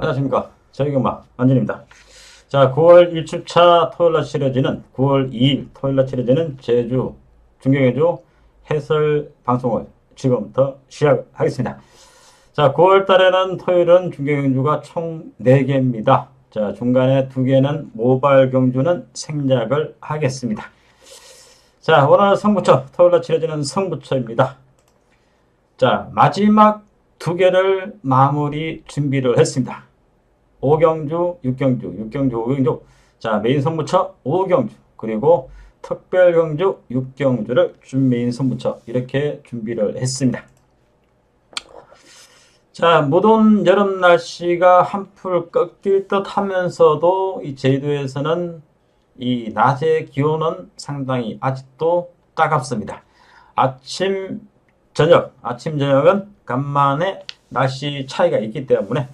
안녕하십니까. 저희경마 안전입니다. 자, 9월 1주차 토요일날 치러지는 9월 2일 토요일날 치러지는 제주 중경해주 해설 방송을 지금부터 시작하겠습니다. 자, 9월 달에는 토요일은 중경경주가 총 4개입니다. 자, 중간에 2개는 모발 경주는 생략을 하겠습니다. 자, 오늘 성부처, 토요일날 치러지는 성부처입니다. 자, 마지막 두 개를 마무리 준비를 했습니다. 5경주, 6경주, 6경주, 5경주. 자, 메인 선부처 5경주, 그리고 특별경주 6경주를 준메인 선부처 이렇게 준비를 했습니다. 자, 무더운 여름 날씨가 한풀 꺾일 듯 하면서도 이 제주도에서는 이 낮의 기온은 상당히 아직도 따갑습니다. 아침, 저녁, 아침, 저녁은 간만에 날씨 차이가 있기 때문에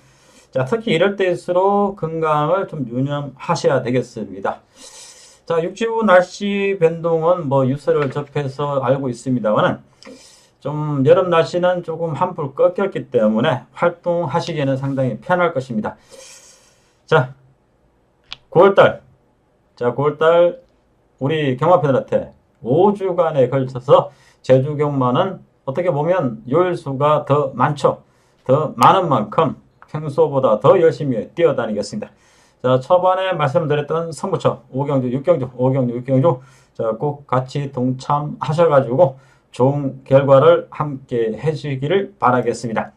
자, 특히 이럴 때일수록 건강을 좀 유념하셔야 되겠습니다. 자, 육지부 날씨 변동은 뭐 뉴스를 접해서 알고 있습니다만은 좀 여름 날씨는 조금 한풀 꺾였기 때문에 활동하시기에는 상당히 편할 것입니다. 자, 9월달. 자, 9월달 우리 경마팬들한테 5주간에 걸쳐서 제주 경마는 어떻게 보면 요일수가 더 많죠. 더 많은 만큼 평소보다 더 열심히 뛰어다니겠습니다. 자, 초반에 말씀드렸던 성부처, 5경주, 6경주, 5경주, 6경주, 자, 꼭 같이 동참하셔가지고 좋은 결과를 함께 해주기를 바라겠습니다.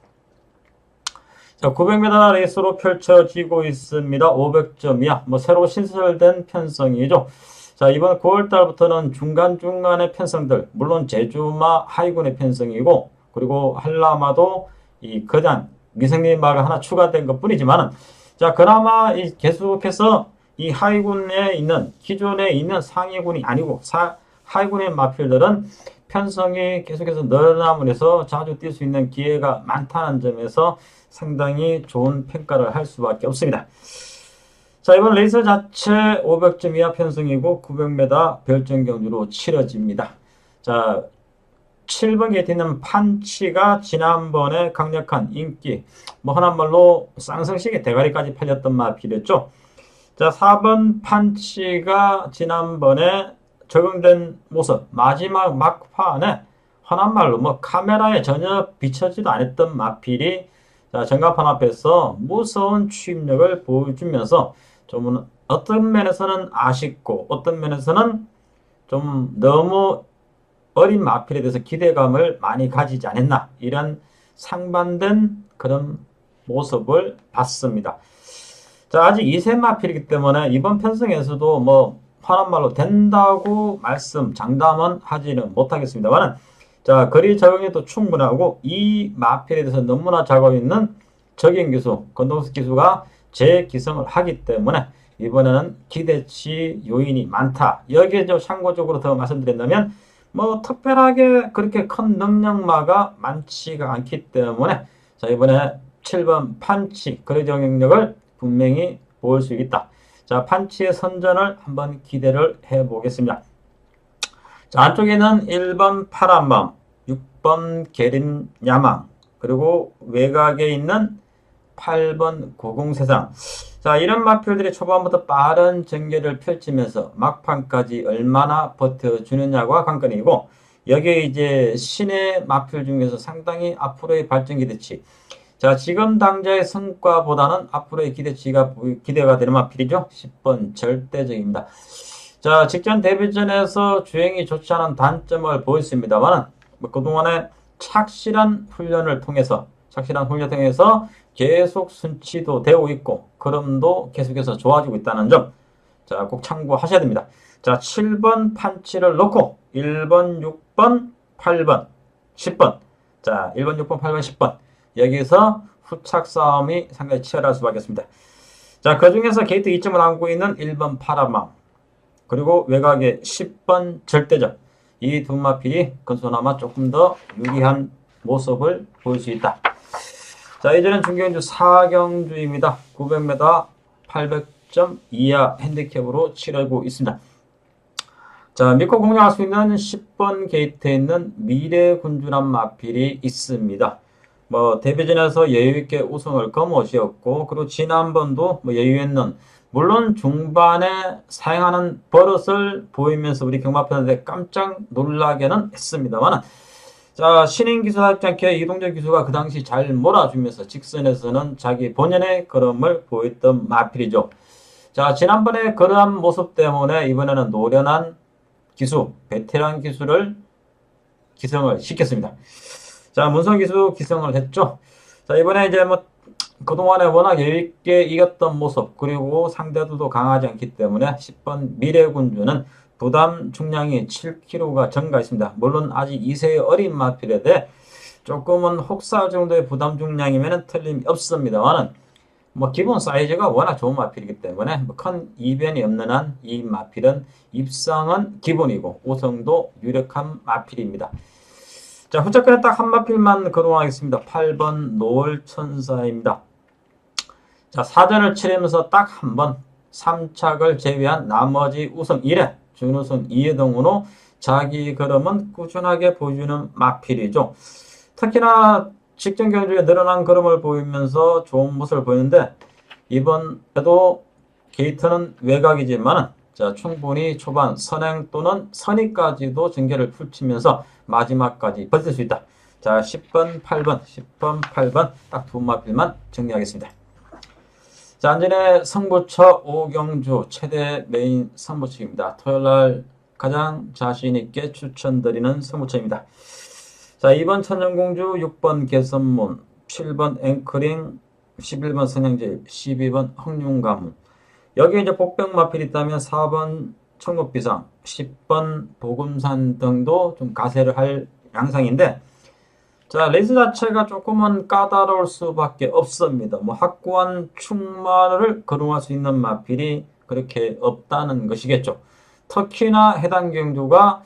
자, 900m 레이스로 펼쳐지고 있습니다. 500점이야. 뭐, 새로 신설된 편성이죠. 자, 이번 9월달부터는 중간중간의 편성들, 물론 제주마 하이군의 편성이고, 그리고 한라마도 이 거단, 미생리마가 하나 추가된 것 뿐이지만은, 자, 그나마 이 계속해서 이 하이군에 있는, 기존에 있는 상위군이 아니고, 사, 하이군의 마필들은 편성이 계속해서 늘어남으로서 자주 뛸 수 있는 기회가 많다는 점에서 상당히 좋은 평가를 할 수밖에 없습니다. 자, 이번 레이서 자체 500점 이하 편성이고 900m 별정 경주로 치러집니다. 자, 7번 게이트는 판치가 지난번에 강력한 인기, 뭐 하나 말로 쌍성식의 대가리까지 팔렸던 마필이었죠. 자, 4번 판치가 지난번에 적용된 모습, 마지막 막판에 흔한 말로 뭐 카메라에 전혀 비춰지도 않았던 마필이 자, 전간판 앞에서 무서운 추임력을 보여주면서 좀 어떤 면에서는 아쉽고 어떤 면에서는 좀 너무 어린 마필에 대해서 기대감을 많이 가지지 않았나 이런 상반된 그런 모습을 봤습니다. 자 아직 2세 마필이기 때문에 이번 편성에서도 뭐 화난 말로 된다고 말씀 장담은 하지는 못하겠습니다만 자 거리 적용에도 충분하고 이 마필에 대해서 너무나 잘 있는 적용 기수 건동수 기수가 재기성을 하기 때문에 이번에는 기대치 요인이 많다. 여기에 좀 참고적으로 더 말씀드린다면 뭐 특별하게 그렇게 큰 능력마가 많지가 않기 때문에 자 이번에 7번 판치 거래 적용력을 분명히 보일 수 있다. 자 판치의 선전을 한번 기대를 해 보겠습니다. 자 안쪽에는 1번 파란밤, 6번 계림 야망, 그리고 외곽에 있는 8번 고공세상. 자, 이런 마필들이 초반부터 빠른 전개를 펼치면서 막판까지 얼마나 버텨주느냐가 관건이고, 여기에 이제 신의 마필 중에서 상당히 앞으로의 발전 기대치. 자, 지금 당자의 성과보다는 앞으로의 기대치가 기대가 되는 마필이죠. 10번 절대적입니다. 자, 직전 데뷔전에서 주행이 좋지 않은 단점을 보였습니다만, 뭐 그동안에 착실한 훈련을 통해서, 착실한 훈련을 통해서 계속 순치도 되고 있고 걸음도 계속해서 좋아지고 있다는 점. 자, 꼭 참고하셔야 됩니다. 자, 7번 판치를 넣고 1번, 6번, 8번, 10번. 자, 1번, 6번, 8번, 10번. 여기서 후착 싸움이 상당히 치열할 수밖에 없습니다. 자, 그 중에서 게이트 2점을 안고 있는 1번 파라망. 그리고 외곽에 10번 절대적. 이 두 마필이 건소나마 조금 더 유리한 모습을 보일 수 있다. 자, 이제는 중경주 4경주입니다. 900m 800점 이하 핸디캡으로 치르고 있습니다. 자, 믿고 공략할 수 있는 10번 게이트에 있는 미래군주란 마필이 있습니다. 뭐 데뷔전에서 여유있게 우승을 거머쥐었고 그리고 지난번도 뭐 여유있는 물론 중반에 사용하는 버릇을 보이면서 우리 경마팬들에 깜짝 놀라게는 했습니다만 자 신인 기수답지 않게 이동적 기수가 그 당시 잘 몰아주면서 직선에서는 자기 본연의 걸음을 보였던 마필이죠. 자 지난번에 그러한 모습 때문에 이번에는 노련한 기수 베테랑 기수를 기성을 시켰습니다. 자 문성 기수 기성을 했죠. 자 이번에 이제 뭐 그동안에 워낙 여유있게 이겼던 모습 그리고 상대들도 강하지 않기 때문에 10번 미래군주는 부담 중량이 7kg가 증가했습니다. 물론 아직 2세의 어린 마필에 대해 조금은 혹사 정도의 부담 중량이면 틀림이 없습니다만은 뭐 기본 사이즈가 워낙 좋은 마필이기 때문에 뭐 큰 이변이 없는 한 이 마필은 입상은 기본이고 우성도 유력한 마필입니다. 자 후차권에 딱 한 마필만 거론하겠습니다. 8번 노을천사입니다. 자, 사전을 치르면서 딱 한 번 3착을 제외한 나머지 우승 1회, 2회 등으로 자기 걸음은 꾸준하게 보여주는 마필이죠. 특히나 직전 경주에 늘어난 걸음을 보이면서 좋은 모습을 보이는데 이번에도 게이트는 외곽이지만 자, 충분히 초반 선행 또는 선의까지도 전개를 펼치면서 마지막까지 버틸 수 있다. 자, 10번, 8번, 10번, 8번 딱 두 마필만 정리하겠습니다. 자, 안전의 성부처 오경주 최대 메인 성부처입니다. 토요일 날 가장 자신 있게 추천드리는 성부처입니다. 자, 2번 천연공주, 6번 개선문, 7번 앵커링, 11번 선양질, 12번 흑룡가문. 여기 이제 복병마필이 있다면 4번 청국비상, 10번 보금산 등도 좀 가세를 할 양상인데 자, 레이스 자체가 조금은 까다로울 수밖에 없습니다. 뭐 확고한 충만을 거론할 수 있는 마필이 그렇게 없다는 것이겠죠. 특히나 해당 경주가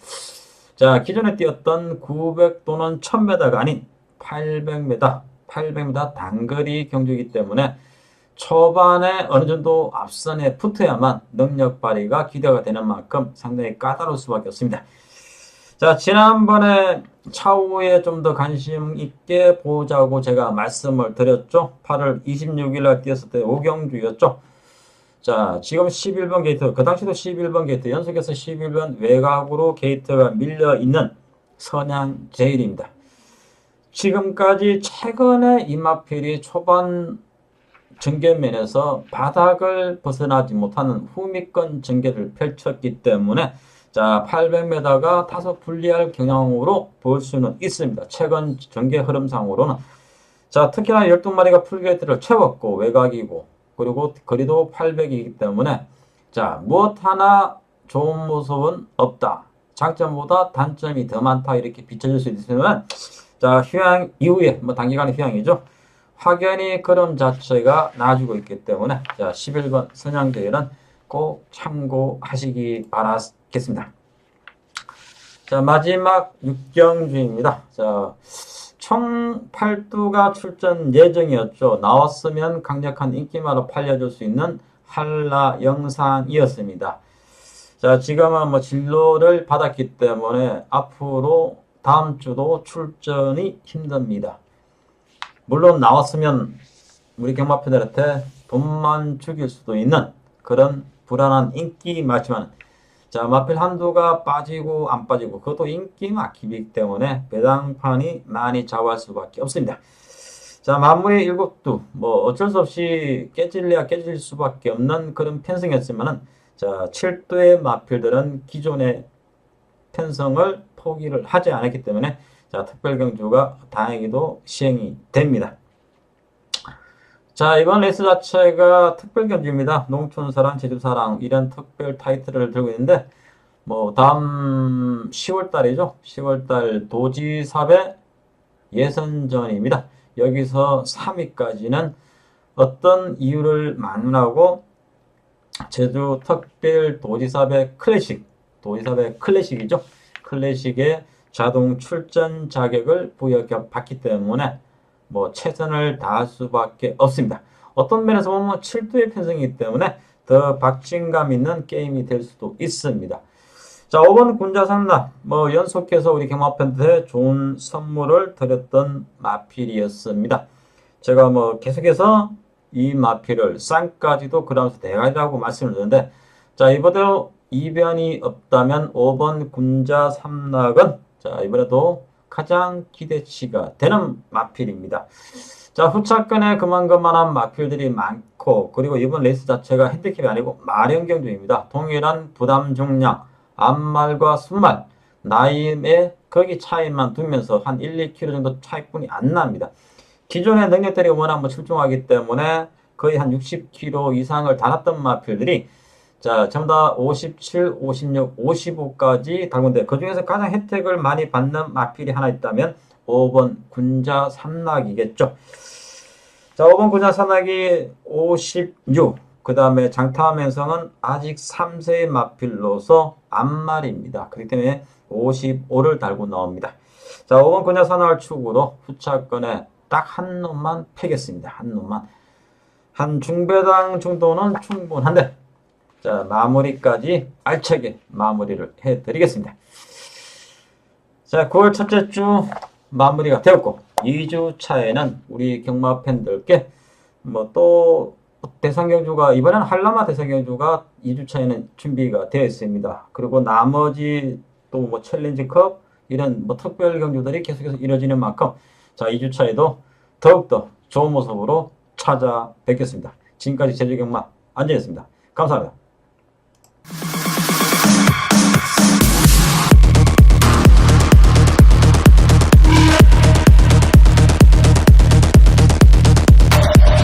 자, 기존에 뛰었던 900 또는 1000m가 아닌 800m, 800m 단거리 경주이기 때문에 초반에 어느 정도 앞선에 붙어야만 능력 발휘가 기대가 되는 만큼 상당히 까다로울 수밖에 없습니다. 자, 지난번에 차후에 좀 더 관심 있게 보자고 제가 말씀을 드렸죠. 8월 26일 날 뛰었을 때 오경주였죠. 자, 지금 11번 게이트, 그 당시도 11번 게이트, 연속해서 11번 외곽으로 게이트가 밀려 있는 선양 제일입니다. 지금까지 최근에 이마필이 초반 전개면에서 바닥을 벗어나지 못하는 후미권 전개를 펼쳤기 때문에 자 800m가 다소 불리할 경향으로 볼 수는 있습니다. 최근 전개 흐름상으로는 자 특히나 12마리가 풀게이트를 채웠고 외곽이고 그리고 거리도 800이기 때문에 자 무엇 하나 좋은 모습은 없다. 장점보다 단점이 더 많다 이렇게 비춰질 수 있으면 자 휴양 이후에 뭐 단기간의 휴양이죠. 확연히 그럼 자체가 나아지고 있기 때문에 자 11번 선양대회는 꼭 참고하시기 바라겠습니다. 자 마지막 육경주입니다. 자총 8두가 출전 예정이었죠. 나왔으면 강력한 인기마로 팔려줄 수 있는 한라 영상이었습니다. 자 지금은 뭐 진로를 받았기 때문에 앞으로 다음 주도 출전이 힘듭니다. 물론 나왔으면 우리 경마팬들한테 돈만 죽일 수도 있는 그런 불안한 인기 맞지만 자 마필 한두가 빠지고 안 빠지고 그것도 인기 막히기 때문에 배당판이 많이 좌우할 수밖에 없습니다. 자 마무리 일곱두 뭐 어쩔 수 없이 깨질래야 깨질 수밖에 없는 그런 편성이었지만은 자 7두의 마필들은 기존의 편성을 포기를 하지 않았기 때문에 자, 특별경주가 다행히도 시행이 됩니다. 자, 이번 레이스 자체가 특별 경주입니다. 농촌사랑, 제주사랑 이런 특별 타이틀을 들고 있는데 뭐 다음 10월 달이죠. 10월 달 도지사배 예선전입니다. 여기서 3위까지는 어떤 이유를 만나고 제주 특별 도지사배 클래식, 도지사배 클래식이죠. 클래식의 자동 출전 자격을 부여받기 때문에 뭐 최선을 다할 수밖에 없습니다. 어떤 면에서 보면 7두의 편성이기 때문에 더 박진감 있는 게임이 될 수도 있습니다. 자, 5번 군자상납. 뭐 연속해서 우리 경마팬들한테 좋은 선물을 드렸던 마필이었습니다. 제가 뭐 계속해서 이 마필을 쌍까지도 그다음서 대가리라고 말씀을 드렸는데 자, 이번에도 이변이 없다면 5번 군자 삼락은 자, 이번에도 가장 기대치가 되는 마필입니다. 자, 후차권에 그만그만한 마필들이 많고, 그리고 이번 레이스 자체가 핸디캡이 아니고 마령 경주입니다. 동일한 부담 중량, 앞말과 순말, 나이의 거기 차이만 두면서 한 1, 2kg 정도 차이뿐이 안 납니다. 기존의 능력들이 워낙 뭐 출중하기 때문에 거의 한 60kg 이상을 달았던 마필들이 자, 전부 다 57, 56, 55까지 달군데 그 중에서 가장 혜택을 많이 받는 마필이 하나 있다면 5번 군자 삼락이겠죠. 자, 5번 군자 삼락이 56. 그 다음에 장타면성은 아직 3세의 마필로서 앞말입니다. 그렇기 때문에 55를 달고 나옵니다. 자, 5번 군자 삼락을 축으로 후차권에 딱 한 놈만 패겠습니다. 한 놈만. 한 중배당 정도는 충분한데 자, 마무리까지 알차게 마무리를 해드리겠습니다. 자, 9월 첫째 주 마무리가 되었고, 2주 차에는 우리 경마 팬들께 뭐 또 대상경주가, 이번에는 한라마 대상경주가 2주 차에는 준비가 되어 있습니다. 그리고 나머지 또 뭐 챌린지컵, 이런 뭐 특별 경주들이 계속해서 이뤄지는 만큼, 자, 2주 차에도 더욱더 좋은 모습으로 찾아뵙겠습니다. 지금까지 제주경마 안전했습니다. 감사합니다.